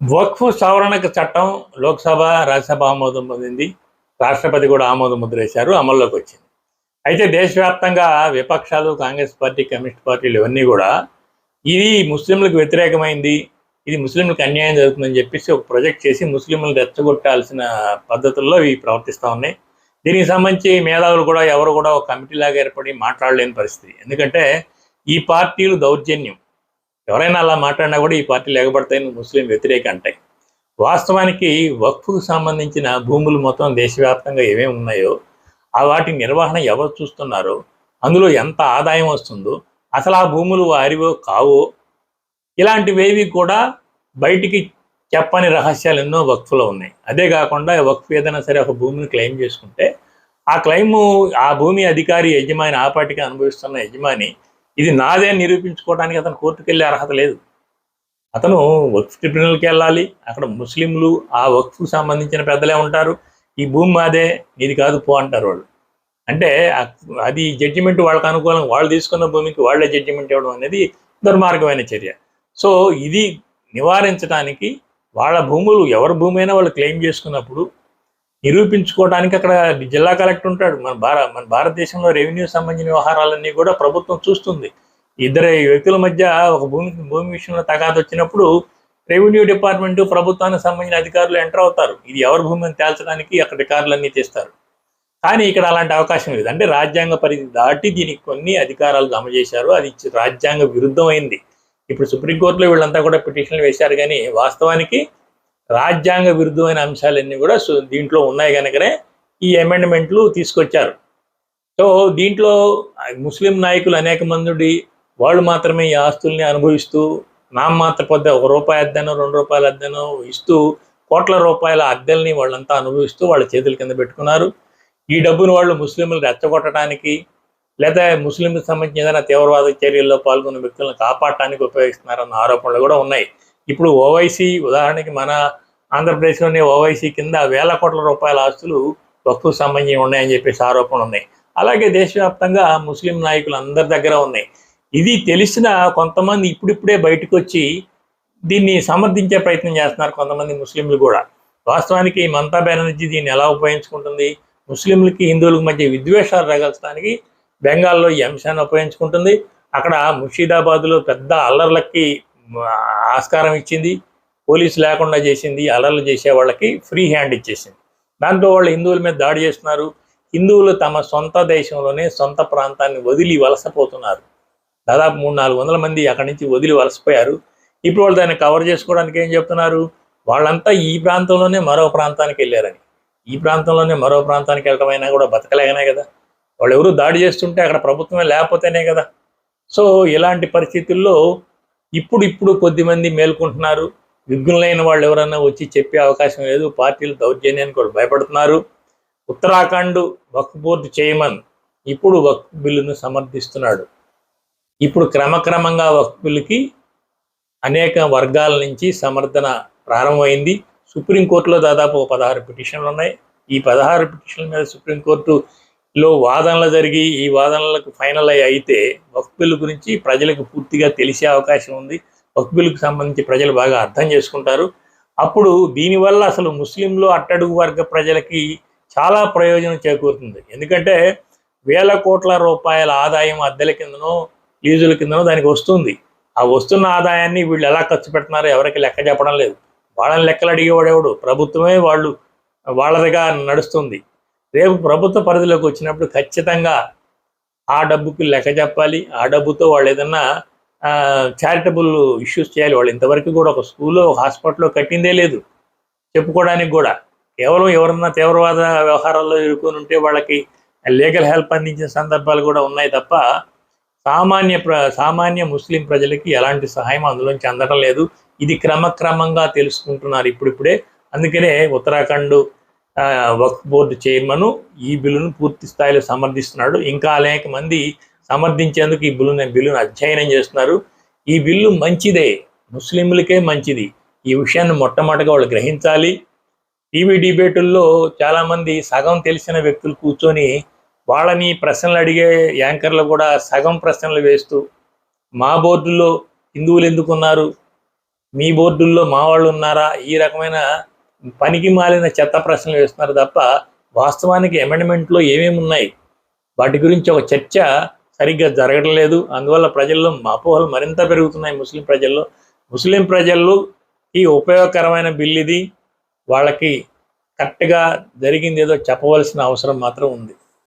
వక్ఫ్ సవరణకు చట్టం లోక్సభ రాజ్యసభ ఆమోదం పొందింది. రాష్ట్రపతి కూడా ఆమోదం ముద్ర వేశారు అమల్లోకి వచ్చింది. అయితే దేశవ్యాప్తంగా విపక్షాలు కాంగ్రెస్ పార్టీ కమ్యూనిస్ట్ పార్టీలు ఇవన్నీ కూడా ఇది ముస్లింలకు వ్యతిరేకమైంది ఇది ముస్లింలకు అన్యాయం జరుగుతుందని చెప్పేసి ఒక ప్రొజెక్ట్ చేసి ముస్లింలను రెచ్చగొట్టాల్సిన పద్ధతుల్లో ఇవి ప్రవర్తిస్తూ ఉన్నాయి. దీనికి సంబంధించి మేధావులు కూడా ఎవరు కూడా ఒక కమిటీ లాగా ఏర్పడి మాట్లాడలేని పరిస్థితి. ఎందుకంటే ఈ పార్టీలు దౌర్జన్యం. ఎవరైనా అలా మాట్లాడినా కూడా ఈ పార్టీలు ఎగబడతాయి ముస్లిం వ్యతిరేక అంటాయి. వాస్తవానికి వక్ఫ్కు సంబంధించిన భూములు మొత్తం దేశవ్యాప్తంగా ఏమేమి ఉన్నాయో ఆ వాటి నిర్వహణ ఎవరు చూస్తున్నారో అందులో ఎంత ఆదాయం వస్తుందో అసలు ఆ భూములు వారివో కావో ఇలాంటివేవి కూడా బయటికి చెప్పని రహస్యాలు ఎన్నో వక్ఫ్లో ఉన్నాయి. అదే కాకుండా వక్ఫ్ ఏదైనా సరే ఒక భూమిని క్లెయిమ్ చేసుకుంటే ఆ క్లెయిమ్ ఆ భూమి అధికారి యజమాని ఆ పార్టీకి అనుభవిస్తున్న యజమాని ఇది నాదే నిరూపించుకోవడానికి అతను కోర్టుకు వెళ్ళే అర్హత లేదు. అతను వక్ఫ్ ట్రిబ్యునల్కి వెళ్ళాలి. అక్కడ ముస్లింలు ఆ వక్ఫ్కు సంబంధించిన పెద్దలే ఉంటారు. ఈ భూమి మాదే ఇది కాదు పో అంటారు వాళ్ళు. అంటే అది జడ్జిమెంట్ వాళ్ళకి అనుకూలం వాళ్ళు తీసుకున్న భూమికి వాళ్ళే జడ్జిమెంట్ ఇవ్వడం అనేది దుర్మార్గమైన చర్య. సో ఇది నివారించడానికి వాళ్ళ భూములు ఎవరి భూమి అయినా వాళ్ళు క్లెయిమ్ చేసుకున్నప్పుడు నిరూపించుకోవడానికి అక్కడ జిల్లా కలెక్టర్ ఉంటాడు. మన భార మన భారతదేశంలో రెవెన్యూ సంబంధించిన వ్యవహారాలన్నీ కూడా ప్రభుత్వం చూస్తుంది. ఇద్దరు వ్యక్తుల మధ్య ఒక భూమి భూమి విషయంలో తగాదు వచ్చినప్పుడు రెవెన్యూ డిపార్ట్మెంట్ ప్రభుత్వానికి సంబంధించిన అధికారులు ఎంటర్ అవుతారు. ఇది ఎవరి భూమి అని తేల్చడానికి అక్కడ రికార్డులన్నీ తీస్తారు కానీ ఇక్కడ అలాంటి అవకాశం లేదు. అంటే రాజ్యాంగ పరిధి దాటి దీనికి కొన్ని అధికారాలు జమ చేశారు. అది రాజ్యాంగ విరుద్ధమైంది. ఇప్పుడు సుప్రీంకోర్టులో వీళ్ళంతా కూడా పిటిషన్లు వేశారు. కానీ వాస్తవానికి రాజ్యాంగ విరుద్ధమైన అంశాలన్నీ కూడా దీంట్లో ఉన్నాయి కనుకనే ఈ అమెండ్మెంట్లు తీసుకొచ్చారు. సో దీంట్లో ముస్లిం నాయకులు అనేక మంది వాళ్ళు మాత్రమే ఈ ఆస్తుల్ని అనుభవిస్తూ నామమాత్ర పొద్దు ఒక రూపాయి అద్దెనో రెండు రూపాయల అద్దెనో ఇస్తూ కోట్ల రూపాయల అద్దెల్ని వాళ్ళంతా అనుభవిస్తూ వాళ్ళ చేతుల కింద పెట్టుకున్నారు. ఈ డబ్బును వాళ్ళు ముస్లింలు రెచ్చగొట్టడానికి లేదా ముస్లింలకు సంబంధించిన ఏదైనా తీవ్రవాద చర్యల్లో పాల్గొన్న వ్యక్తులను కాపాడటానికి ఉపయోగిస్తున్నారన్న ఆరోపణలు కూడా ఉన్నాయి. ఇప్పుడు ఓవైసీ ఉదాహరణకి మన ఆంధ్రప్రదేశ్లోని ఓవైసీ కింద వేల కోట్ల రూపాయల ఆస్తులు వస్తువు సంబంధించి ఉన్నాయని చెప్పేసి ఆరోపణలు ఉన్నాయి. అలాగే దేశవ్యాప్తంగా ముస్లిం నాయకులు అందరి దగ్గర ఉన్నాయి. ఇది తెలిసిన కొంతమంది ఇప్పుడిప్పుడే బయటకు వచ్చి దీన్ని సమర్థించే ప్రయత్నం చేస్తున్నారు కొంతమంది ముస్లింలు కూడా. వాస్తవానికి మమతా బెనర్జీ దీన్ని ఎలా ఉపయోగించుకుంటుంది? ముస్లింలకి హిందువులకు మధ్య విద్వేషాలు రగల్చడానికి బెంగాల్లో ఈ అంశాన్ని ఉపయోగించుకుంటుంది. అక్కడ ముర్షిదాబాద్లో పెద్ద అల్లర్లకి ఆస్కారం ఇచ్చింది పోలీసు లేకుండా చేసింది అలర్లు చేసే వాళ్ళకి ఫ్రీ హ్యాండ్ ఇచ్చేసింది. దాంతో వాళ్ళు హిందువుల మీద దాడి చేస్తున్నారు. హిందువులు తమ సొంత దేశంలోనే సొంత ప్రాంతాన్ని వదిలి వలసపోతున్నారు. దాదాపు మూడు నాలుగు వందల మంది అక్కడి నుంచి వదిలి వలసపోయారు. ఇప్పుడు వాళ్ళు దాన్ని కవర్ చేసుకోవడానికి ఏం చెప్తున్నారు? వాళ్ళంతా ఈ ప్రాంతంలోనే మరో ప్రాంతానికి వెళ్ళారని. ఈ ప్రాంతంలోనే మరో ప్రాంతానికి వెళ్ళటమైనా కూడా బతకలేకనే కదా. వాళ్ళు ఎవరు దాడి చేస్తుంటే అక్కడ ప్రభుత్వమే లేకపోతేనే కదా. సో ఇలాంటి పరిస్థితుల్లో ఇప్పుడు ఇప్పుడు కొద్దిమంది మేల్కొంటున్నారు. విఘ్నులైన వాళ్ళు ఎవరన్నా వచ్చి చెప్పే అవకాశం లేదు. పార్టీలు దౌర్జన్యానికి కూడా భయపడుతున్నారు. ఉత్తరాఖండ్ వక్ఫ్ బోర్డు చైర్మన్ ఇప్పుడు వక్ఫ్ బిల్లును సమర్థిస్తున్నాడు. ఇప్పుడు క్రమక్రమంగా వక్ఫ్ బిల్లుకి అనేక వర్గాల నుంచి సమర్థన ప్రారంభమైంది. సుప్రీంకోర్టులో దాదాపు ఒక పదహారు పిటిషన్లు ఉన్నాయి. ఈ పదహారు పిటిషన్ల మీద లో వాదనలు జరిగి ఈ వాదనలకు ఫైనల్ అయ్యి అయితే వక్ఫ్ బిల్లు గురించి ప్రజలకు పూర్తిగా తెలిసే అవకాశం ఉంది. వక్ఫ్ బిల్లుకు సంబంధించి ప్రజలు బాగా అర్థం చేసుకుంటారు. అప్పుడు దీనివల్ల అసలు ముస్లింలు అట్టడుగు వర్గ ప్రజలకి చాలా ప్రయోజనం చేకూరుతుంది. ఎందుకంటే వేల కోట్ల రూపాయల ఆదాయం అద్దెల కిందనో లీజుల కిందనో దానికి వస్తుంది. ఆ వస్తున్న ఆదాయాన్ని వీళ్ళు ఎలా ఖర్చు పెడుతున్నారో ఎవరికి లెక్క చెప్పడం లేదు. వాళ్ళని లెక్కలు అడిగేవాడేవాడు? ప్రభుత్వమే వాళ్ళు వాళ్ళదిగా నడుస్తుంది. రేపు ప్రభుత్వ పరిధిలోకి వచ్చినప్పుడు ఖచ్చితంగా ఆ డబ్బుకి లెక్క చెప్పాలి. ఆ డబ్బుతో వాళ్ళు ఏదన్నా చారిటబుల్ ఇష్యూస్ చేయాలి. వాళ్ళు ఇంతవరకు కూడా ఒక స్కూల్లో ఒక హాస్పిటల్లో కట్టిందే లేదు. చెప్పుకోవడానికి కూడా. కేవలం ఎవరన్నా తీవ్రవాద వ్యవహారాల్లో ఇరుకొని ఉంటే వాళ్ళకి లీగల్ హెల్ప్ అందించిన సందర్భాలు కూడా ఉన్నాయి తప్ప సామాన్య ప్ర సామాన్య ముస్లిం ప్రజలకి ఎలాంటి సహాయం అందులోంచి అందడం లేదు. ఇది క్రమక్రమంగా తెలుసుకుంటున్నారు ఇప్పుడిప్పుడే. అందుకనే ఉత్తరాఖండ్ వక్ఫ్ బోర్డు చైర్మన్ ఈ బిల్లును పూర్తి స్థాయిలో సమర్థిస్తున్నాడు. ఇంకా అనేక మంది సమర్థించేందుకు ఈ బిల్లును బిల్లును అధ్యయనం చేస్తున్నారు. ఈ బిల్లు మంచిదే ముస్లింలకే మంచిది. ఈ విషయాన్ని మొట్టమొదటిగా వాళ్ళు గ్రహించాలి. టీవీ డిబేటుల్లో చాలామంది సగం తెలిసిన వ్యక్తులు కూర్చొని వాళ్ళని ప్రశ్నలు అడిగే యాంకర్లు కూడా సగం ప్రశ్నలు వేస్తూ మా బోర్డులో హిందువులు ఎందుకున్నారు? మీ బోర్డుల్లో మా వాళ్ళు ఉన్నారా? ఈ రకమైన పనికి మాలిన చెత్త ప్రశ్నలు వేస్తున్నారు తప్ప వాస్తవానికి అమెండ్మెంట్లో ఏమేమి ఉన్నాయి వాటి గురించి ఒక చర్చ సరిగ్గా జరగడం లేదు. అందువల్ల ప్రజల్లో అపోహలు మరింత పెరుగుతున్నాయి ముస్లిం ప్రజల్లో. ముస్లిం ప్రజల్లో ఈ ఉపయోగకరమైన బిల్ ఇది వాళ్ళకి కరెక్ట్గా జరిగింది ఏదో చెప్పవలసిన అవసరం మాత్రం ఉంది.